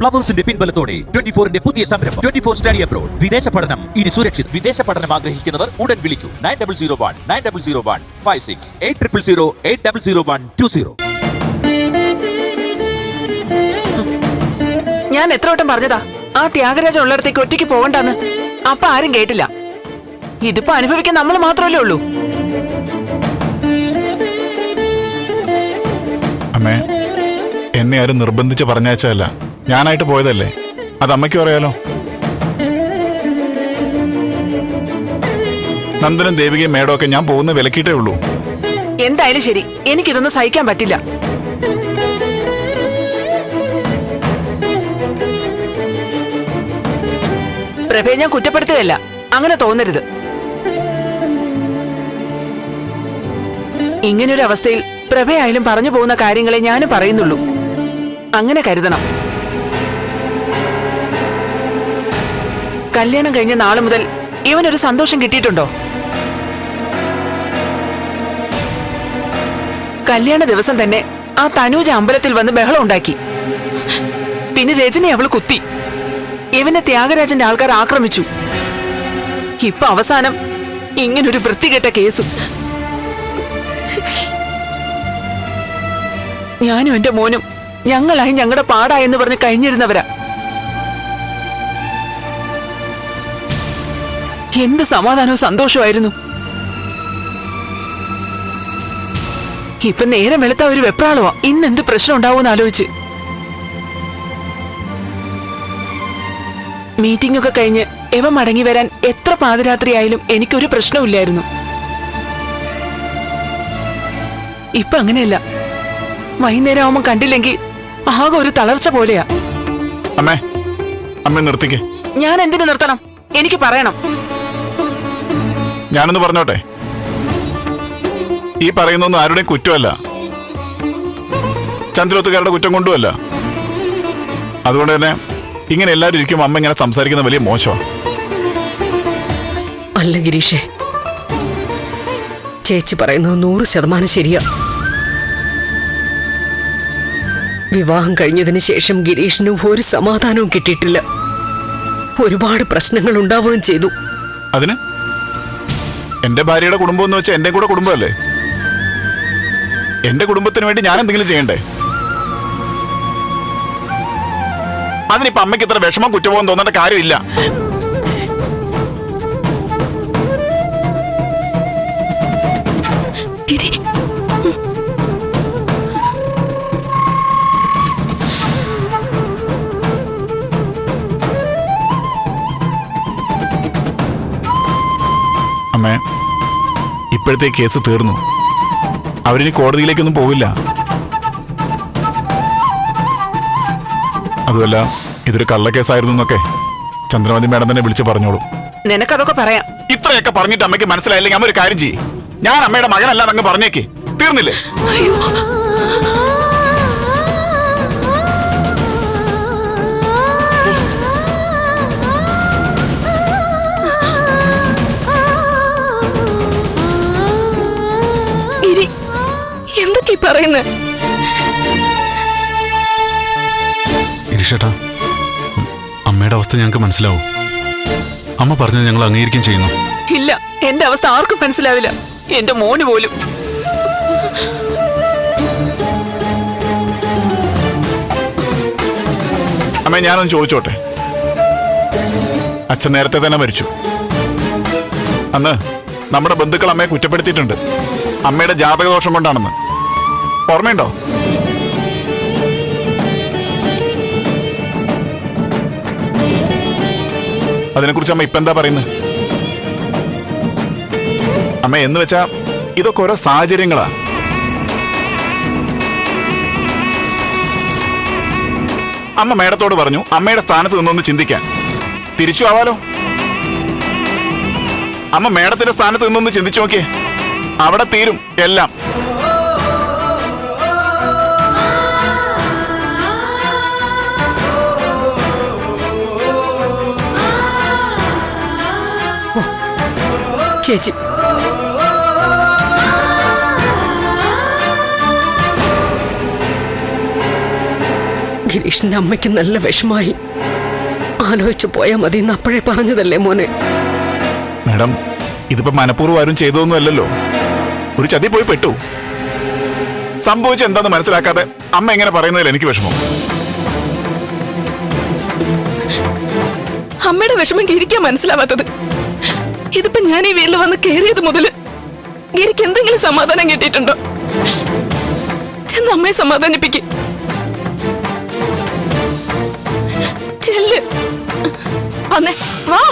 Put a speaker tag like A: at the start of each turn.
A: പ്ലവേഴ്സിന്റെ പിൻബലത്തോടെ twenty ഫോറിന്റെ പുതിയ സംരംഭം. Twenty four study abroad. വിദേശ പഠനം. ഇനി സുരക്ഷിത്. വിദേശ പഠനം ആഗ്രഹിക്കുന്നവർ ഉടൻ വിളിക്കൂ. Nine double zero one nine double zero one five six eight triple zero eight double zero one two zero.
B: ഞാൻ എത്ര വട്ടം പറഞ്ഞതാ? ആ ത്യാഗരാജൻ ഉള്ളിടത്തേക്ക് ഒറ്റയ്ക്ക് പോകണ്ടെന്ന്. അപ്പൊ ആരും കേട്ടില്ല. ഇതിപ്പോ അനുഭവിക്കാൻ നമ്മൾ മാത്രമല്ലേ ഉള്ളൂ.
C: അമ്മേ എന്നെ ആരും നിർബന്ധിച്ച് പറഞ്ഞയച്ചതല്ല. ഞാനായിട്ട് പോയതല്ലേ? അത് അമ്മയ്ക്ക് അറിയാലോ. നന്ദനും ദേവികയും മേഡം ഒക്കെ ഞാൻ പോകുന്ന വിലക്കിയിട്ടേ ഉള്ളൂ.
B: എന്തായാലും ശരി. എനിക്കിതൊന്നും സഹിക്കാൻ പറ്റില്ല. പ്രഭയെ ഞാൻ കുറ്റപ്പെടുത്തുകയല്ല അങ്ങനെ തോന്നരുത്. ഇങ്ങനൊരു അവസ്ഥയിൽ പ്രഭയായാലും പറഞ്ഞു പോകുന്ന കാര്യങ്ങളെ ഞാനും പറയുന്നുള്ളൂ. അങ്ങനെ കരുതണം. കല്യാണം കഴിഞ്ഞ നാളു മുതൽ ഇവനൊരു സന്തോഷം കിട്ടിയിട്ടുണ്ടോ? കല്യാണ ദിവസം തന്നെ ആ തനൂജ അമ്പലത്തിൽ വന്ന് ബഹളം ഉണ്ടാക്കി. പിന്നെ രജനെ അവൾ കുത്തി. ഇവനെ ത്യാഗരാജന്റെ ആൾക്കാർ ആക്രമിച്ചു. ഇപ്പൊ അവസാനം ഇങ്ങനൊരു വൃത്തികെട്ട കേസും. ഞാനും എന്റെ മോനും ഞങ്ങളായി ഞങ്ങളുടെ പാടായെന്ന് പറഞ്ഞ് കഴിഞ്ഞിരുന്നവരാ. എന്ത് സമാധാനവും സന്തോഷമായിരുന്നു ഇപ്പൊ നേരം വെളുത്ത ഒരു വെപ്രാളവാ. ഇന്ന് എന്ത് പ്രശ്നം ഉണ്ടാവുമെന്ന് ആലോചിച്ച്. മീറ്റിംഗ് ഒക്കെ കഴിഞ്ഞ് എവ മടങ്ങി വരാൻ എത്ര പാതിരാത്രിയായാലും എനിക്കൊരു പ്രശ്നമില്ലായിരുന്നു ഇപ്പൊ അങ്ങനെയല്ല. വൈകുന്നേരം ആവുമ്പോ കണ്ടില്ലെങ്കിൽ ആകെ ഒരു തളർച്ച പോലെയാ.
C: അമ്മേ അമ്മ നിർത്തിക്കേ.
B: ഞാൻ എന്തിനു നിർത്തണം? എനിക്ക് പറയണം.
C: ഞാനൊന്ന് പറഞ്ഞോട്ടെ? ഈ പറയുന്നൊന്നും ആരുടെയും കുറ്റമല്ല. ചന്ദ്രോത്തുകാരുടെ കുറ്റം കൊണ്ടുമല്ല. അതുകൊണ്ട് തന്നെ ഇങ്ങനെ എല്ലാവരും ഇരിക്കുമ്പോൾ അമ്മ ഇങ്ങനെ സംസാരിക്കുന്ന വലിയ മോശമാണ്
D: അല്ല ഗിരീഷേ. ചേച്ചി പറയുന്നത് നൂറ് ശതമാനം ശരിയാ. വിവാഹം കഴിഞ്ഞതിന് ശേഷം ഗിരീഷിന് ഒരു സമാധാനവും കിട്ടിയിട്ടില്ല. ഒരുപാട് പ്രശ്നങ്ങൾ ഉണ്ടാവുകയും ചെയ്തു.
C: അതിന്? എന്റെ ഭാര്യയുടെ കുടുംബം എന്ന് വെച്ചാൽ എന്റെ കൂടെ കുടുംബമല്ലേ? എന്റെ കുടുംബത്തിന് വേണ്ടി ഞാൻ എന്തെങ്കിലും ചെയ്യണ്ടേ? അതിനിപ്പോ അമ്മയ്ക്ക് ഇത്ര വിഷമം കുറ്റബോധം തോന്നേണ്ട കാര്യമില്ല. അമ്മേ ഇപ്പോഴത്തെ കേസ് തീർന്നു. അവരിനി കോടതിയിലേക്കൊന്നും പോവില്ല. അതുമല്ല ഇതൊരു കള്ളക്കേസായിരുന്നു എന്നൊക്കെ ചന്ദ്രമതി മാഡം തന്നെ വിളിച്ചു പറഞ്ഞോളൂ.
B: നിനക്കതൊക്കെ പറയാം.
C: ഇത്രയൊക്കെ പറഞ്ഞിട്ട് അമ്മയ്ക്ക് മനസ്സിലായില്ലെങ്കിൽ അമ്മ ഒരു കാര്യം ചെയ്യ്. ഞാൻ അമ്മയുടെ മകനല്ല അങ്ങ് പറഞ്ഞേക്ക്. തീർന്നില്ലേ?
D: ഗിരി എന്തൊക്കെ പറയുന്നത്
E: ഗിരീഷേട്ടാ അമ്മയുടെ അവസ്ഥ ഞങ്ങൾക്ക് മനസ്സിലാവും. അമ്മ പറഞ്ഞത് ഞങ്ങൾ അംഗീകരിക്കുകയും ചെയ്യുന്നു.
B: ഇല്ല എന്റെ അവസ്ഥ ആർക്കും മനസ്സിലാവില്ല. എന്റെ മോന് പോലും.
C: അമ്മ ഞാനൊന്ന് ചോദിച്ചോട്ടെ? അച്ഛൻ നേരത്തെ തന്നെ മരിച്ചു. അന്ന് നമ്മുടെ ബന്ധുക്കൾ അമ്മയെ കുറ്റപ്പെടുത്തിയിട്ടുണ്ട്. അമ്മയുടെ ജാതകദോഷം കൊണ്ടാണെന്ന്. ഓർമ്മയുണ്ടോ? അതിനെക്കുറിച്ച് അമ്മ ഇപ്പൊ എന്താ പറയുന്നത് അമ്മ എന്ന് വെച്ചാ ഇതൊക്കെ ഓരോ സാഹചര്യങ്ങളാ. അമ്മ മേഡത്തോട് പറഞ്ഞു അമ്മയുടെ സ്ഥാനത്ത് നിന്നൊന്ന് ചിന്തിക്കാൻ. തിരിച്ചു ആവാലോ? അമ്മ മേഡത്തിന്റെ സ്ഥാനത്ത് നിന്നൊന്ന് ചിന്തിച്ചു നോക്കിയേ. അവിടെ തീരും എല്ലാം.
D: ചേച്ചി. ഗിരീഷ് ഗിരീഷിന്റെ അമ്മയ്ക്ക് നല്ല വിഷമായി. ആലോചിച്ചു പോയാൽ മതി എന്ന് അപ്പോഴേ പറഞ്ഞതല്ലേ മോനെ?
C: മാഡം ഇതിപ്പോ മനഃപൂർവം ആരും ചെയ്തതൊന്നും അല്ലല്ലോ. ഒരു ചതി പോയി പെട്ടു. സംഭവിച്ച എന്താന്ന് മനസ്സിലാക്കാതെ അമ്മ എങ്ങനെ പറയുന്നതിൽ എനിക്ക് വിഷമം.
F: അമ്മയുടെ വിഷമം ഗിരിക്കാൻ മനസ്സിലാവാത്തത്. ഇതിപ്പോ ഞാൻ ഈ വീട്ടിൽ വന്ന് കയറിയത് മുതൽ ഗിരിക്ക് എന്തെങ്കിലും സമാധാനം കിട്ടിയിട്ടുണ്ടോ? ചെന്ന് അമ്മയെ സമാധാനിപ്പിക്കും. ചെല്ല്. വന്നേ. വാ.